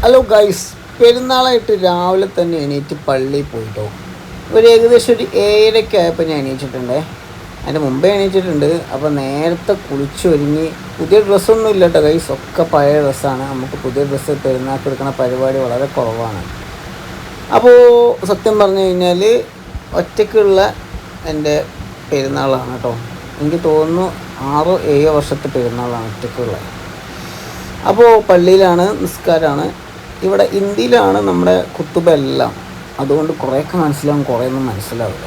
Hello guys പെരുന്നാളായിട്ട് രാവിലെ തന്നെ എണീറ്റ് പള്ളിയിൽ പോയിട്ടോ. ഒരു ഏകദേശം ഒരു ഏഴരയ്ക്ക് ആയപ്പോൾ ഞാൻ എണീച്ചിട്ടുണ്ടേ അതിന്റെ മുമ്പേ എണീച്ചിട്ടുണ്ട് അപ്പോൾ നേരത്തെ കുളിച്ചൊരുങ്ങി പുതിയ ഡ്രസ്സൊന്നും ഇല്ല കേട്ടോ ഗൈസ് ഒക്കെ പഴയ ഡ്രസ്സാണ്. നമുക്ക് പുതിയ ഡ്രസ്സ് പെരുന്നാൾക്ക് എടുക്കുന്ന പരിപാടി വളരെ കുറവാണ്. അപ്പോൾ സത്യം പറഞ്ഞു കഴിഞ്ഞാൽ ഒറ്റയ്ക്കുള്ള എന്റെ പെരുന്നാളാണ് കേട്ടോ. എനിക്ക് തോന്നുന്നു ആറോ ഏഴോ വർഷത്തെ പെരുന്നാളാണ് ഒറ്റയ്ക്കുള്ളത്. അപ്പോൾ പള്ളിയിലാണ് നിസ്കാരമാണ്. ഇവിടെ ഇന്ത്യയിലാണ് നമ്മുടെ കുത്തുബ എല്ലാം അതുകൊണ്ട് കുറേയൊക്കെ മനസ്സിലാവും കുറേയൊന്നും മനസ്സിലാവില്ല.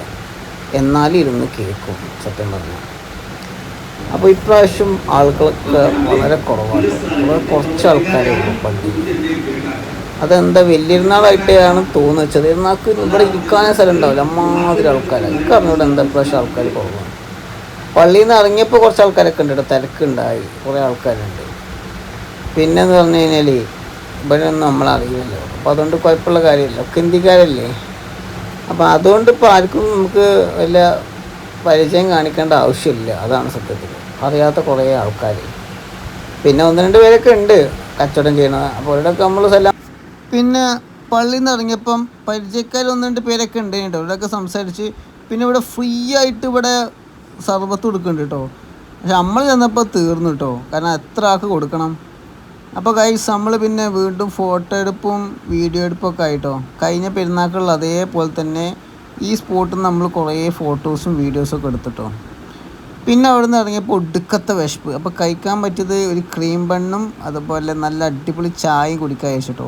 എന്നാലും ഇരുന്ന് കേൾക്കും സത്യം പറഞ്ഞാൽ അപ്പോൾ ഇപ്രാവശ്യം ആളുകളൊക്കെ വളരെ കുറവാണ്. വളരെ കുറച്ച് ആൾക്കാരെ ഉള്ളൂ പള്ളിയിൽ അതെന്താ വലിയൊരുന്നാളായിട്ടാണ് തോന്നുന്നത്. ചെറിയനാൾക്ക് ഇവിടെ ഇരിക്കാനേ സ്ഥലം ഉണ്ടാവില്ല. അമ്മാതിരി ആൾക്കാരാണ് എനിക്ക് അറിഞ്ഞൂടെ എന്താ ഇപ്രാവശ്യം ആൾക്കാർ കുറവാണ്. പള്ളിയിൽ നിന്ന് ഇറങ്ങിയപ്പോൾ കുറച്ച് ആൾക്കാരൊക്കെ ഉണ്ട് കേട്ടോ തിരക്കുണ്ടായി. കുറേ ആൾക്കാരുണ്ട്. പിന്നെ എന്ന് പറഞ്ഞു കഴിഞ്ഞാൽ ഇവിടെ ഒന്നും നമ്മളറിയില്ലല്ലോ അപ്പോൾ അതുകൊണ്ട് കുഴപ്പമുള്ള കാര്യമില്ല. ഒക്കെ ഇന്ത്യക്കാരല്ലേ? അപ്പോൾ അതുകൊണ്ട് ഇപ്പോൾ ആർക്കും നമുക്ക് വലിയ പരിചയം കാണിക്കേണ്ട ആവശ്യമില്ല. അതാണ് സത്യത്തിൽ. അറിയാത്ത കുറേ ആൾക്കാർ പിന്നെ ഒന്ന് രണ്ട് പേരൊക്കെ ഉണ്ട് കച്ചവടം ചെയ്യണത് അപ്പോൾ അവരുടെയൊക്കെ നമ്മൾ സ്ഥലം പിന്നെ പള്ളിയിൽ നിന്ന് ഇറങ്ങിയപ്പം പരിചയക്കാർ ഒന്ന് രണ്ട് പേരൊക്കെ ഉണ്ട് കേട്ടോ അവരൊക്കെ സംസാരിച്ച് പിന്നെ ഇവിടെ ഫ്രീ ആയിട്ട് ഇവിടെ സർബത്ത് കൊടുക്കുന്നുണ്ട് കേട്ടോ. പക്ഷെ നമ്മൾ ചെന്നപ്പോൾ തീർന്നു കേട്ടോ. കാരണം എത്ര ആൾക്ക് കൊടുക്കണം? അപ്പോൾ ഗൈസ് നമ്മൾ പിന്നെ വീണ്ടും ഫോട്ടോ എടുപ്പും വീഡിയോ എടുപ്പൊക്കെ ആയിട്ടോ. കഴിഞ്ഞ പെരുന്നാക്കുള്ള അതേപോലെ തന്നെ ഈ സ്പോട്ടിൽ നമ്മൾ കുറേ ഫോട്ടോസും വീഡിയോസും ഒക്കെ എടുത്തിട്ടോ. പിന്നെ അവിടെ നിന്ന് ഇറങ്ങിയപ്പോൾ ഒടുക്കത്തെ വിശപ്പ്. അപ്പോൾ കഴിക്കാൻ പറ്റിയത് ഒരു ക്രീം ബണ്ണും അതുപോലെ നല്ല അടിപൊളി ചായയും കുടിക്കാൻ വെച്ചിട്ടോ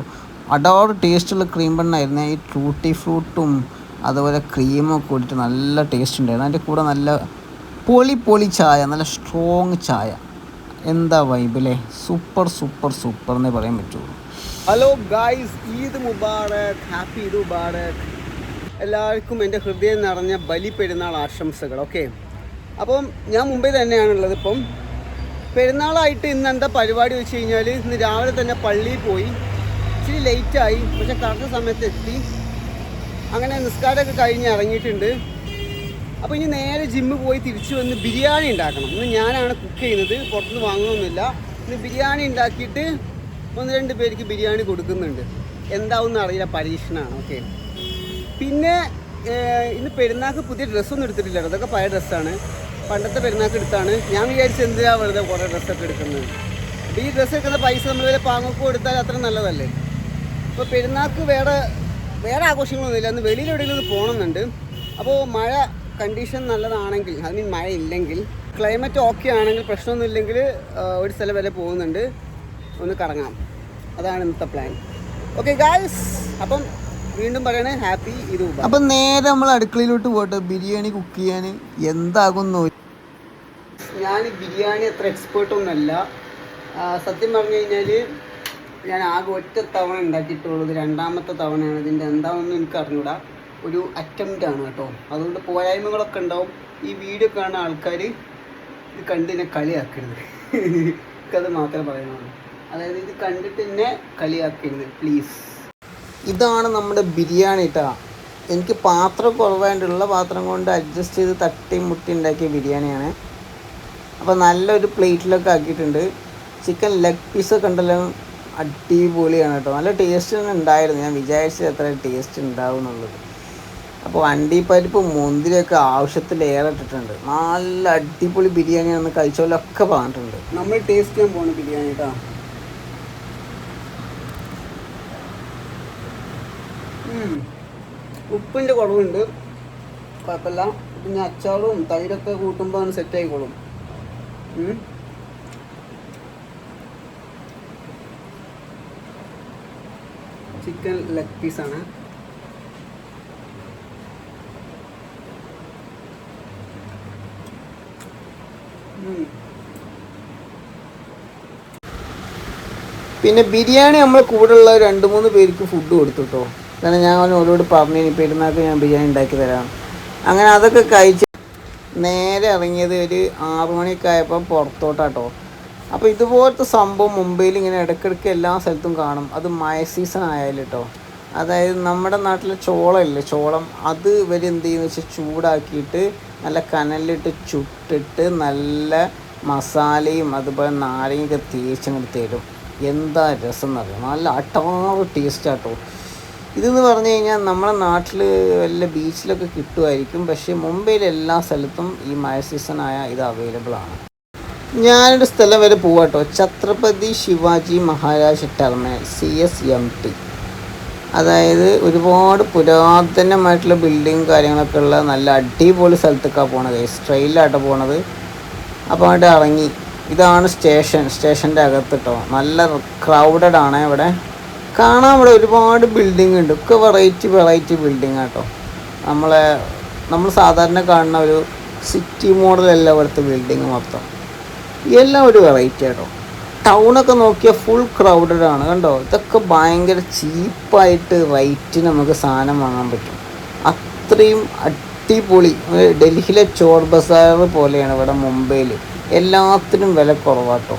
അടോർ ടേസ്റ്റുള്ള ക്രീം ബണ്ണായിരുന്നു ഈ ട്രൂട്ടി ഫ്രൂട്ടും അതുപോലെ ക്രീമും ഒക്കെ കൂടിയിട്ട് നല്ല ടേസ്റ്റ് ഉണ്ടായിരുന്നു. അതിന്റെ കൂടെ നല്ല പൊളി പൊളി ചായ നല്ല സ്ട്രോങ് ചായ. എന്താ വൈബിലെ സൂപ്പർ സൂപ്പർ സൂപ്പർ എന്നേ പറയാൻ പറ്റുള്ളൂ. Hello guys Eid Mubarak happy Eid Mubarak. എല്ലാവർക്കും എന്റെ ഹൃദയം നിറഞ്ഞ ബലി പെരുന്നാൾ ആശംസകൾ ഓക്കെ അപ്പം ഞാൻ മുംബൈ തന്നെയാണുള്ളത്. ഇപ്പം പെരുന്നാളായിട്ട് ഇന്ന് എന്താ പരിപാടി വെച്ച് കഴിഞ്ഞാൽ ഇന്ന് രാവിലെ തന്നെ പള്ളിയിൽ പോയി. ഇച്ചിരി ലേറ്റായി പക്ഷെ കറക്റ്റ് സമയത്ത് എത്തി. അങ്ങനെ നിസ്കാരമൊക്കെ കഴിഞ്ഞ് ഇറങ്ങിയിട്ടുണ്ട്. അപ്പോൾ ഇനി നേരെ ജിമ്മിൽ പോയി തിരിച്ചു വന്ന് ബിരിയാണി ഉണ്ടാക്കണം. ഇന്ന് ഞാനാണ് കുക്ക് ചെയ്യുന്നത്. പുറത്തുനിന്ന് വാങ്ങുന്നൊന്നുമില്ല. ഇന്ന് ബിരിയാണി ഉണ്ടാക്കിയിട്ട് ഒന്ന് രണ്ട് പേർക്ക് ബിരിയാണി കൊടുക്കുന്നുണ്ട്. എന്താവും അറിയില്ല. പരീക്ഷണമാണ് ഓക്കെ. പിന്നെ ഇന്ന് പെരുന്നാൾക്ക് പുതിയ ഡ്രസ്സൊന്നും എടുത്തിട്ടില്ല. അതൊക്കെ പഴയ ഡ്രസ്സാണ് പണ്ടത്തെ പെരുന്നാൾക്ക് എടുത്താണ്. ഞാൻ വിചാരിച്ചു എന്തിനാ വെറുതെ കുറേ ഡ്രസ്സൊക്കെ എടുക്കുന്നത്? അപ്പോൾ ഈ ഡ്രസ്സ് എടുക്കുന്ന പൈസ നമ്മൾ വരെ പാങ്ങൊക്കെ കൊടുത്താൽ അത്ര നല്ലതല്ലേ? അപ്പോൾ പെരുന്നാൾക്ക് വേറെ വേറെ ആഘോഷങ്ങളൊന്നുമില്ല. അന്ന് വെളിയിൽ എവിടെയെങ്കിലും ഒന്ന് പോകണമെന്നുണ്ട്. അപ്പോൾ മഴ കണ്ടീഷൻ നല്ലതാണെങ്കിൽ ഐ മീൻ മഴ ഇല്ലെങ്കിൽ ക്ലൈമറ്റ് ഓക്കെ ആണെങ്കിൽ പ്രശ്നമൊന്നും ഇല്ലെങ്കിൽ ഒരു സ്ഥലം വരെ പോകുന്നുണ്ട്. ഒന്ന് കറങ്ങാം. അതാണ് ഇന്നത്തെ പ്ലാൻ ഓക്കെ ഗായ്സ് അപ്പം വീണ്ടും പറയണേ ഹാപ്പി ഇത് അപ്പം നേരെ നമ്മൾ അടുക്കളയിലോട്ട് പോട്ടെ. ബിരിയാണി കുക്ക് ചെയ്യാൻ എന്താകുന്നു? ഞാൻ ബിരിയാണി അത്ര എക്സ്പേർട്ട് ഒന്നുമല്ല. സത്യം പറഞ്ഞു കഴിഞ്ഞാൽ ഞാൻ ആകെ ഒറ്റ തവണ ഉണ്ടാക്കിയിട്ടുള്ളത്. രണ്ടാമത്തെ തവണയാണ്. ഇതിന്റെ എന്താണെന്ന് എനിക്ക് അറിഞ്ഞൂടാ ഒരു അറ്റംപ്റ്റ് ആണ് കേട്ടോ. അതുകൊണ്ട് പോരായ്മകളൊക്കെ ഉണ്ടാവും. ഈ വീഡിയോ കാണുന്ന ആൾക്കാർ ഇത് കണ്ട് എന്നെ കളിയാക്കരുത്. എനിക്കത് മാത്രമേ പറയുന്നുള്ളൂ അതായത് ഇത് കണ്ടിട്ട് എന്നെ കളിയാക്കരുത് പ്ലീസ് ഇതാണ് നമ്മുടെ ബിരിയാണി കേട്ടോ എനിക്ക് പാത്രം കുറവായിട്ടുള്ള പാത്രം കൊണ്ട് അഡ്ജസ്റ്റ് ചെയ്ത് തട്ടി മുട്ടി ഉണ്ടാക്കിയ ബിരിയാണിയാണ്. അപ്പോൾ നല്ലൊരു പ്ലേറ്റിലൊക്കെ ആക്കിയിട്ടുണ്ട്. ചിക്കൻ ലെഗ് പീസൊക്കെ ഉണ്ടല്ലോ. അടിപൊളിയാണ് കേട്ടോ നല്ല ടേസ്റ്റ് തന്നെ ഉണ്ടായിരുന്നു. ഞാൻ വിചാരിച്ചത് എത്ര ടേസ്റ്റ് ഉണ്ടാവും എന്നുള്ളത് അപ്പോൾ അണ്ടിപ്പരിപ്പ് മുന്തിരിയൊക്കെ ആവശ്യത്തിലേറെ ഇട്ടിട്ടുണ്ട്. നല്ല അടിപൊളി ബിരിയാണി ആണ് കഴിച്ചോലൊക്കെ പറഞ്ഞിട്ടുണ്ട്. നമ്മൾ ടേസ്റ്റ് ചെയ്യാൻ പോണ ബിരിയാണി കേട്ടോ. ഉപ്പിന്റെ കുറവുണ്ട്. കുഴപ്പമില്ല. പിന്നെ അച്ചാറും തൈരൊക്കെ കൂട്ടുമ്പോൾ സെറ്റ് ആയിക്കോളും. ചിക്കൻ ലെഗ് പീസാണ് പിന്നെ ബിരിയാണി നമ്മൾ ഉള്ള രണ്ട് മൂന്ന് പേർക്ക് ഫുഡ് കൊടുത്തു കേട്ടോ കാരണം ഞാൻ ഓരോട് പറഞ്ഞു പെരുന്നാൾക്ക് ഞാൻ ബിരിയാണി ഉണ്ടാക്കി തരാം. അങ്ങനെ അതൊക്കെ കഴിച്ച് നേരെ ഇറങ്ങിയത് ഒരു ആറു മണിയൊക്കെ ആയപ്പോൾ പുറത്തോട്ടാട്ടോ അപ്പോൾ ഇതുപോലത്തെ സംഭവം മുംബൈയിൽ ഇങ്ങനെ ഇടയ്ക്കിടയ്ക്ക് എല്ലാ സ്ഥലത്തും കാണും. അത് മഴ സീസൺ ആയാലും കേട്ടോ അതായത് നമ്മുടെ നാട്ടിലെ ചോളമില്ലേ ചോളം അത് ഇവർ എന്ത് വെച്ചാൽ ചൂടാക്കിയിട്ട് നല്ല കനലിലിട്ട് ചുട്ടിട്ട് നല്ല മസാലയും അതുപോലെ നാരങ്ങയൊക്കെ തേച്ചങ്ങോട്ട് തരും എന്താ രസം എന്നറിയാം നല്ല അട്ടാറ് ടേസ്റ്റ് ആട്ടോ ഇതെന്ന് പറഞ്ഞു കഴിഞ്ഞാൽ നമ്മുടെ നാട്ടിൽ വല്ല ബീച്ചിലൊക്കെ കിട്ടുമായിരിക്കും. പക്ഷേ മുംബൈയിലെ എല്ലാ സ്ഥലത്തും ഈ മഴ സീസണായ ഇത് അവൈലബിൾ ആണ്. ഞാനൊരു സ്ഥലം വരെ പോവാട്ടോ. Chhatrapati Shivaji Maharaj terminal C S M T അതായത് ഒരുപാട് പുരാതനമായിട്ടുള്ള ബിൽഡിങ് കാര്യങ്ങളൊക്കെ ഉള്ള നല്ല അടിപൊളി സ്ഥലത്തേക്കാണ് പോണത്. ട്രെയിനിലാട്ടോ പോണത്. അപ്പോൾ അങ്ങോട്ട് ഇറങ്ങി. ഇതാണ് സ്റ്റേഷൻ സ്റ്റേഷന്റെ അകത്ത് കേട്ടോ നല്ല ക്രൗഡഡ് ആണ് ഇവിടെ. കാണാൻ ഇവിടെ ഒരുപാട് ബിൽഡിംഗ് ഉണ്ട്. ഒക്കെ വെറൈറ്റി വെറൈറ്റി ബിൽഡിംഗ് ആട്ടോ നമ്മളെ നമ്മൾ സാധാരണ കാണുന്ന ഒരു സിറ്റി മോഡലല്ല ഇവിടുത്തെ ബിൽഡിങ് മൊത്തം. എല്ലാം ഒരു വെറൈറ്റി ആട്ടോ ടൗണൊക്കെ നോക്കിയാൽ ഫുൾ ക്രൗഡഡ് ആണ് കണ്ടോ? ഇതൊക്കെ ഭയങ്കര ചീപ്പായിട്ട് റേറ്റിന് നമുക്ക് സാധനം വാങ്ങാൻ പറ്റും. അത്രയും അടിപൊളി ഡൽഹിയിലെ ചോർ ബസാർ പോലെയാണ് ഇവിടെ മുംബൈയിൽ എല്ലാത്തിനും വില കുറവാട്ടോ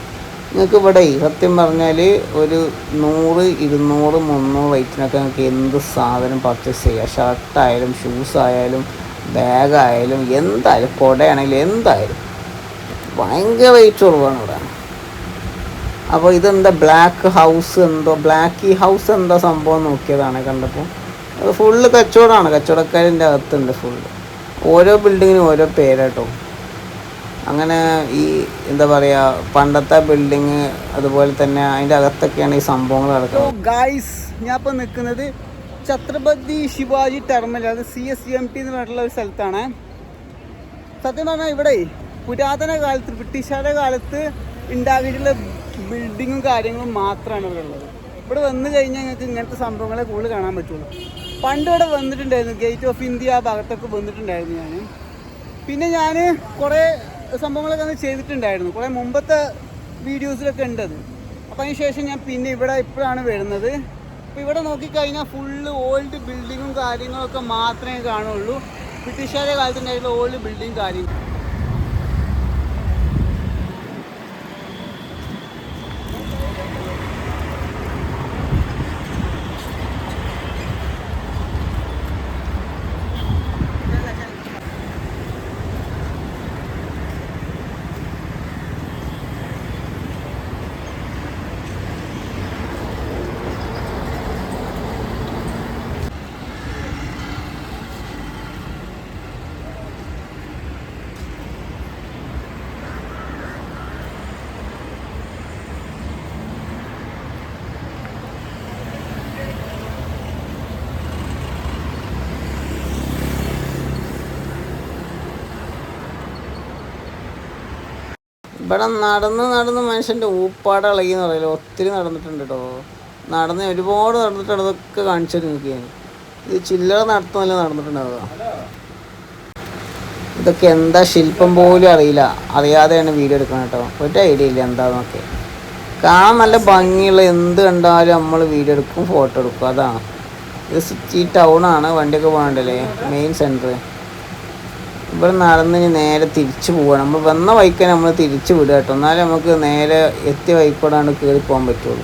നിങ്ങൾക്ക് ഇവിടെ സത്യം പറഞ്ഞാൽ ഒരു നൂറ് ഇരുന്നൂറ് മുന്നൂറ് റേറ്റിനൊക്കെ നിങ്ങൾക്ക് എന്ത് സാധനം പർച്ചേസ് ചെയ്യാം. ഷർട്ടായാലും ഷൂസ് ആയാലും ബാഗായാലും എന്തായാലും കുടയാണെങ്കിലും എന്തായാലും. ഭയങ്കര റേറ്റ് കുറവാണ് ഇവിടെ. അപ്പോൾ ഇതെന്താ ബ്ലാക്ക് ഹൗസ് എന്തോ ബ്ലാക്ക് ഈ ഹൗസ് എന്താ സംഭവം നോക്കിയതാണ് കണ്ടപ്പോൾ. അത് ഫുള്ള് കച്ചവടമാണ് കച്ചവടക്കാരിന്റെ അകത്തുണ്ട് ഫുള്ള് ഓരോ ബിൽഡിങ്ങിനും ഓരോ പേരാട്ടോ. അങ്ങനെ ഈ എന്താ പറയുക പണ്ടത്തെ ബിൽഡിങ് അതുപോലെ തന്നെ അതിന്റെ അകത്തൊക്കെയാണ് ഈ സംഭവങ്ങൾ നടക്കുന്നത്. ഗായ്സ് ഞാൻ ഇപ്പോൾ നിൽക്കുന്നത് ഛത്രപതി ശിവാജി ടെർമിനൽ അത് C S C M T എന്ന് പറഞ്ഞിട്ടുള്ള ഒരു സ്ഥലത്താണ്. സത്യം പറഞ്ഞാൽ ഇവിടെ പുരാതന കാലത്ത് ബ്രിട്ടീഷുകാരുടെ കാലത്ത് ഉണ്ടാക്കിയിട്ടുള്ള ബിൽഡിങ്ങും കാര്യങ്ങളും മാത്രമാണ് ഇവിടെ ഉള്ളത്. ഇവിടെ വന്നു കഴിഞ്ഞാൽ ഞങ്ങൾക്ക് ഇങ്ങനത്തെ സംഭവങ്ങളെ കൂടുതൽ കാണാൻ പറ്റുള്ളൂ. പണ്ട് ഇവിടെ വന്നിട്ടുണ്ടായിരുന്നു ഗേറ്റ് ഓഫ് ഇന്ത്യ ആ ഭാഗത്തൊക്കെ വന്നിട്ടുണ്ടായിരുന്നു ഞാൻ പിന്നെ ഞാൻ കുറേ സംഭവങ്ങളൊക്കെ അന്ന് ചെയ്തിട്ടുണ്ടായിരുന്നു. കുറേ മുമ്പത്തെ വീഡിയോസിലൊക്കെ ഉണ്ടത് അപ്പോൾ അതിന് ശേഷം ഞാൻ പിന്നെ ഇവിടെ ഇപ്പോഴാണ് വരുന്നത്. അപ്പോൾ ഇവിടെ നോക്കിക്കഴിഞ്ഞാൽ ഫുള്ള് ഓൾഡ് ബിൽഡിങ്ങും കാര്യങ്ങളൊക്കെ മാത്രമേ കാണുള്ളൂ. ബ്രിട്ടീഷുകാരുടെ കാലത്തുണ്ടായിട്ടുള്ള ഓൾഡ് ബിൽഡിങ് കാര്യം ഇവിടെ നടന്ന് നടന്ന് മനുഷ്യന്റെ ഊപ്പാട് ഇളകി എന്ന് പറയില്ല? ഒത്തിരി നടന്നിട്ടുണ്ട് കേട്ടോ നടന്ന് ഒരുപാട് നടന്നിട്ടുണ്ട്. അതൊക്കെ കാണിച്ചു നിങ്ങൾക്ക് ഇത് ചില്ലറ നടത്തുന്നല്ല നടന്നിട്ടുണ്ടാവുക? ഇതൊക്കെ എന്താ ശില്പം പോലും അറിയില്ല. അറിയാതെയാണ് വീഡിയോ എടുക്കുന്നത് കേട്ടോ ഒരു ഐഡിയ ഇല്ല എന്താന്നൊക്കെ. കാണാൻ നല്ല ഭംഗിയുള്ള എന്ത് കണ്ടാലും നമ്മൾ വീഡിയോ എടുക്കും ഫോട്ടോ എടുക്കും. അതാണ് ഇത് സിറ്റി ടൗണാണ് വണ്ടിയൊക്കെ പോകണ്ടല്ലേ മെയിൻ സെന്റർ ഇവിടെ നടന്ന് ഇനി നേരെ തിരിച്ചു പോവാണ്. നമ്മൾ വന്ന വഴിക്ക് നമ്മൾ തിരിച്ചു വിടുക കേട്ടോ. എന്നാലേ നമുക്ക് നേരെ എത്തിയ വഴിക്കൂടാണ്ട് കയറി പോകാൻ പറ്റുള്ളൂ.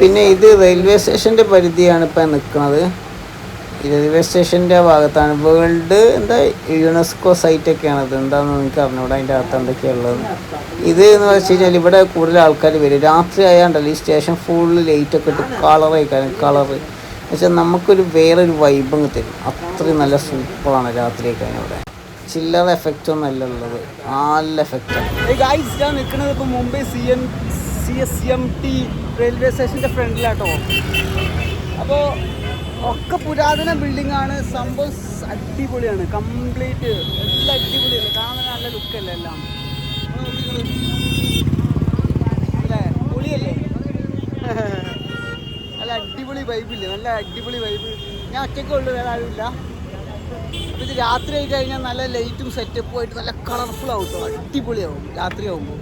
പിന്നെ ഇത് റെയിൽവേ സ്റ്റേഷന്റെ പരിധിയാണ് ഇപ്പം നിൽക്കുന്നത് റെയിൽവേ സ്റ്റേഷന്റെ ഭാഗത്താണ്. വേൾഡ് എന്താ യുനെസ്കോ സൈറ്റ് ഒക്കെയാണ് ഇത്. എന്താണെന്ന് എനിക്ക് അറിഞ്ഞൂടെ അതിന്റെ അകത്ത് എന്തൊക്കെയുള്ളത് ഇത് എന്ന് വെച്ച് കഴിഞ്ഞാൽ ഇവിടെ കൂടുതൽ ആൾക്കാർ വരും. രാത്രി ആയാണ്ടല്ലോ ഈ സ്റ്റേഷൻ ഫുള്ള് ലൈറ്റ് ഒക്കെ ഇട്ട് കളർ കാരണം കളറ് പക്ഷെ നമുക്കൊരു വേറൊരു വൈബ് തരും. അത്രയും നല്ല സൂപ്പറാണ് രാത്രിയൊക്കെ ഇവിടെ. ചില്ലറ എഫക്റ്റ് ഒന്നും അല്ല ഉള്ളത്. നല്ല എഫക്റ്റാണ് ഗൈസ് ഞാൻ നിൽക്കുന്നത് ഇപ്പോൾ Mumbai C N C S M T railway സ്റ്റേഷന്റെ ഫ്രണ്ടിലാട്ടോ. അപ്പോൾ ഒക്കെ പുരാതന ബിൽഡിംഗ് ആണ്. സംഭവം അടിപൊളിയാണ്. കംപ്ലീറ്റ് എല്ലാം അടിപൊളിയാണ് കാണാൻ നല്ല ലുക്കല്ലേ എല്ലാം? അല്ലേ? പൊളിയല്ലേ? നല്ല അടിപൊളി വൈബില്ലേ നല്ല അടിപൊളി വൈബ് ഞാൻ ഒറ്റയ്ക്കുള്ളൂ വേറെ ആരുമില്ല. ഇത് രാത്രി ആയി കഴിഞ്ഞാൽ നല്ല ലൈറ്റും സെറ്റപ്പും ആയിട്ട് നല്ല കളർഫുൾ ആവും അടിപൊളിയാവും രാത്രി ആവുമ്പോൾ